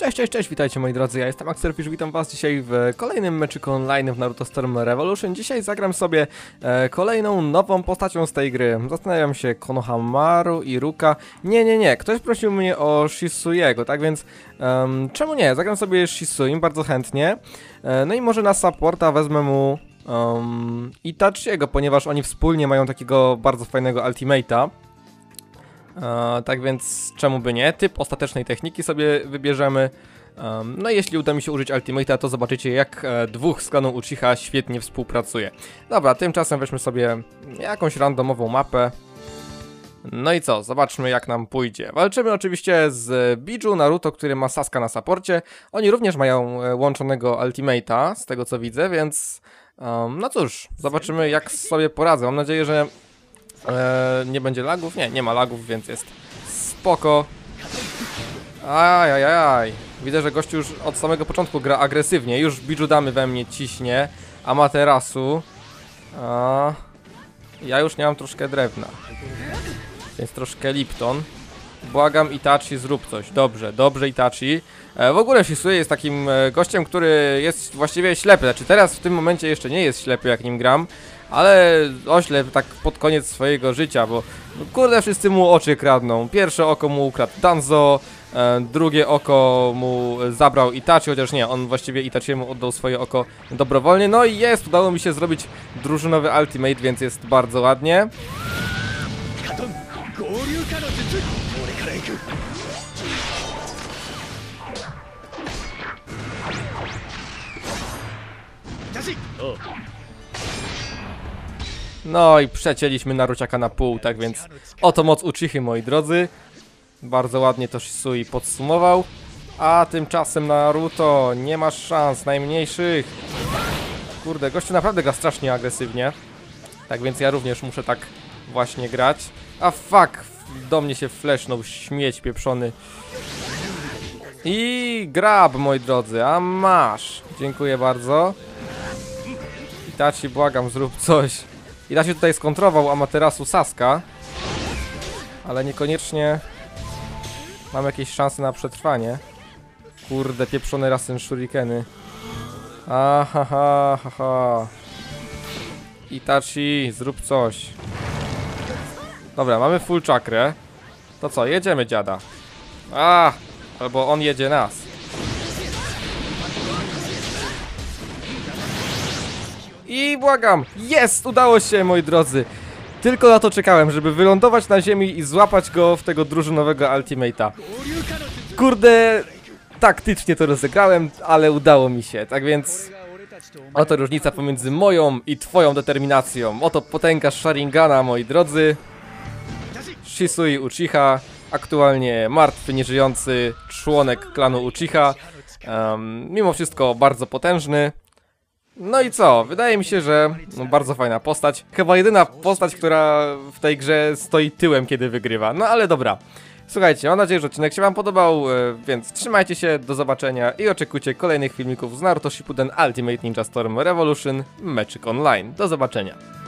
Cześć, cześć, cześć, witajcie moi drodzy, ja jestem Axelfish, witam was dzisiaj w kolejnym meczyku online w Naruto Storm Revolution. Dzisiaj zagram sobie e, kolejną nową postacią z tej gry. Zastanawiam się, Konohamaru, Iruka... Nie, nie, nie, ktoś prosił mnie o Shisuyego, tak więc em, czemu nie? Zagram sobie Shisuim bardzo chętnie. E, no i może na supporta wezmę mu um, Itachiego, ponieważ oni wspólnie mają takiego bardzo fajnego ultimate'a. Tak więc czemu by nie? Typ ostatecznej techniki sobie wybierzemy. No jeśli uda mi się użyć Ultimate'a, to zobaczycie jak e, dwóch z klanu Uchiha świetnie współpracuje. Dobra, tymczasem weźmy sobie jakąś randomową mapę. No i co? Zobaczmy jak nam pójdzie. Walczymy oczywiście z Biju, Naruto, który ma Saska na saporcie. Oni również mają e, łączonego Ultimate'a, z tego co widzę, więc... Um, no cóż, zobaczymy jak sobie poradzę. Mam nadzieję, że e, nie będzie lagów. Nie, nie ma lagów, więc jest spoko. Ajajaj. Widzę, że gościu już od samego początku gra agresywnie. Już Bijudamy we mnie ciśnie. Amaterasu. A ja już nie mam troszkę drewna. Więc troszkę Lipton. Błagam Itachi, zrób coś. Dobrze, dobrze Itachi. E, w ogóle Shisui jest takim e, gościem, który jest właściwie ślepy. Znaczy teraz w tym momencie jeszcze nie jest ślepy jak nim gram. Ale oślep tak pod koniec swojego życia, bo no, kurde wszyscy mu oczy kradną. Pierwsze oko mu ukradł Danzo, e, drugie oko mu zabrał Itachi, chociaż nie, on właściwie Itachiemu oddał swoje oko dobrowolnie. No i jest, udało mi się zrobić drużynowy ultimate, więc jest bardzo ładnie. 合流化の術俺から行く Itachi! No i przecięliśmy Naruciaka na pół, tak więc oto moc Uchichy, moi drodzy. Bardzo ładnie to Shisui podsumował. A tymczasem Naruto, nie masz szans, najmniejszych. Kurde, gościu naprawdę gra strasznie agresywnie. Tak więc ja również muszę tak właśnie grać. A fuck, do mnie się flashnął śmieć pieprzony. I grab, moi drodzy, a masz. Dziękuję bardzo. Itachi, błagam, zrób coś. Itachi tutaj skontrował Amaterasu Saska. Ale niekoniecznie mam jakieś szanse na przetrwanie. Kurde, pieprzone Rasen Shurikeny. Aha, ha, ha, ha. Itachi, zrób coś. Dobra, mamy full czakrę. To co, jedziemy dziada. A, albo on jedzie nas. I błagam, jest, udało się moi drodzy. Tylko na to czekałem, żeby wylądować na ziemi i złapać go w tego drużynowego ultimate'a. Kurde, taktycznie to rozegrałem, ale udało mi się, tak więc oto różnica pomiędzy moją i twoją determinacją. Oto potęga Sharingana, moi drodzy. Shisui Uchiha, aktualnie martwy, nieżyjący członek klanu Uchiha. Um, mimo wszystko bardzo potężny. No i co? Wydaje mi się, że no, bardzo fajna postać. Chyba jedyna postać, która w tej grze stoi tyłem, kiedy wygrywa. No ale dobra. Słuchajcie, mam nadzieję, że odcinek się wam podobał, e, więc trzymajcie się, do zobaczenia i oczekujcie kolejnych filmików z Naruto Shippuden Ultimate Ninja Storm Revolution Meczyk Online. Do zobaczenia.